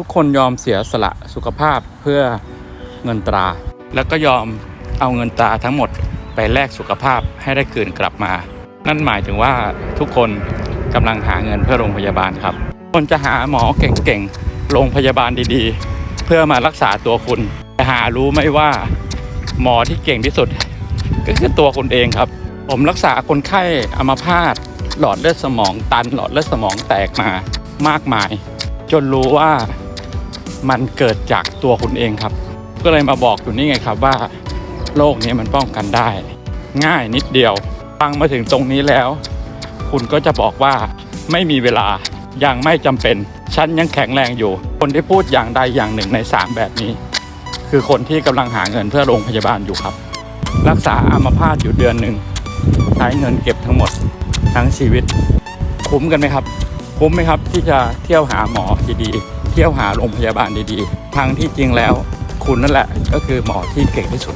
ทุกคนยอมเสียสละสุขภาพเพื่อเงินตรา แล้วก็ยอมเอาเงินตราทั้งหมดไปแลกสุขภาพให้ได้คืนกลับมา นั่นหมายถึงว่าทุกคนกำลังหาเงินเพื่อโรงพยาบาลครับ คนจะหาหมอเก่งๆ โรงพยาบาลดีๆ เพื่อมารักษาตัวคุณแต่หารู้ไหมว่า หมอที่เก่งที่สุด ก็คือตัวคุณเองครับ ผมรักษาคนไข้อัมพาตหลอดเลือดสมองตันหลอดเลือดสมองแตกมามากมาย จนรู้ว่า มันเกิดจากตัวคุณเองครับ ก็เลยมาบอกอยู่นี่ไงครับว่าโรคนี้มันป้องกันได้ ง่ายนิดเดียว ฟังมาถึงตรงนี้แล้ว คุณก็จะบอกว่าไม่มีเวลายังไม่จำเป็น ฉันยังแข็งแรงอยู่ คนที่พูดอย่างใดอย่างหนึ่งใน 3 แบบนี้ คือคนที่กำลังหาเงินเพื่อโรงพยาบาลอยู่ครับ รักษาอัมพาตอยู่เดือนหนึ่งใช้เงินเก็บทั้งหมดทั้งชีวิต คุ้มกันไหมครับ คุ้มไหมครับที่จะเที่ยวหาหมอดีๆ เที่ยวหาโรงพยาบาลดีๆทั้งที่จริงแล้ว คุณนั่นแหละก็คือหมอที่เก่งที่สุด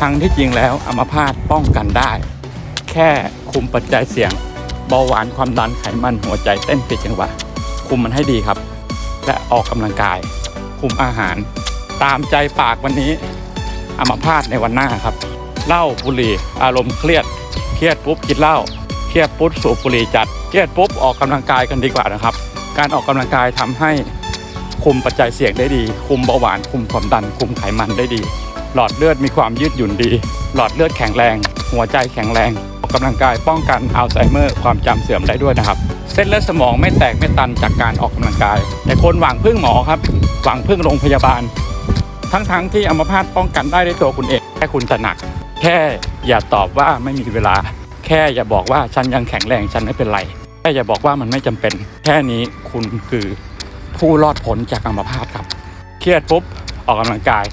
ทั้งที่จริงแล้วอัมพาตป้องกันได้ แค่คุมปัจจัยเสี่ยงเบาหวานความดันไขมันหัวใจเต้นผิดจังหวะคุมมันให้ดีครับ และออกกำลังกาย คุมอาหาร ตามใจปากวันนี้อัมพาตในวันหน้าครับเหล้าบุหรี่อารมณ์เครียด เครียดปุ๊บกินเหล้าเครียดปุ๊บสูบบุหรี่จัดเครียดปุ๊บออกกำลังกายกันดีกว่านะครับ การออกกำลังกายทำให้ คุมปัจจัยเสี่ยงได้ดี คุมเบาหวานคุมความดัน คุมไขมันได้ดี หลอดเลือดมีความยืดหยุ่นดี หลอดเลือดแข็งแรง หัวใจแข็งแรงออกกำลังกายป้องกันอัลไซเมอร์ความจำเสื่อมได้ด้วยนะครับ เส้นเลือดสมองไม่แตกไม่ตันจากการออกกำลังกาย แต่คนหวังพึ่งหมอครับ หวังพึ่งโรงพยาบาล ทั้งๆที่อัมพาตป้องกันได้ด้วยตัวคุณเองแค่คุณตระหนัก แค่อย่าตอบว่าไม่มีเวลา แค่อย่าบอกว่าฉันยังแข็งแรงฉันไม่เป็นไรแค่อย่าบอกว่ามันไม่จำเป็น แค่นี้คุณคือ ผู้รอดพ้นจากอัมพาตครับ เครียดปุ๊บออกกำลังกาย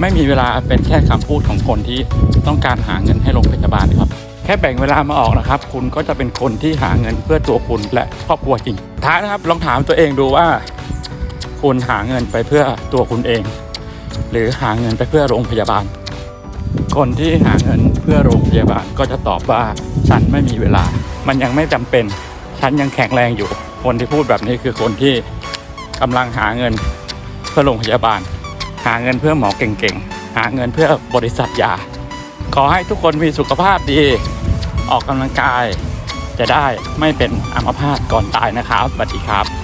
ไม่มีเวลาเป็นแค่คำพูดของคนที่ต้องการหาเงินให้โรงพยาบาลครับ แค่แบ่งเวลามาออกนะครับ คุณก็จะเป็นคนที่หาเงินเพื่อตัวคุณและครอบครัวจริงท้ายนะครับ ลองถามตัวเองดูว่า คุณหาเงินไปเพื่อตัวคุณเอง หรือหาเงินไปเพื่อโรงพยาบาล คนที่หาเงินเพื่อโรงพยาบาลก็จะตอบว่าฉันไม่มีเวลา มันยังไม่จำเป็น ฉันยังแข็งแรงอยู่ คนที่พูดแบบนี้คือคนที่ กำลังหาเงินเพื่อโรงพยาบาล หาเงินเพื่อหมอเก่งๆ หาเงินเพื่อบริษัทยา ขอให้ทุกคนมีสุขภาพดี ออกกำลังกาย จะได้ไม่เป็นอัมพาตก่อนตายนะครับสวัสดีครับ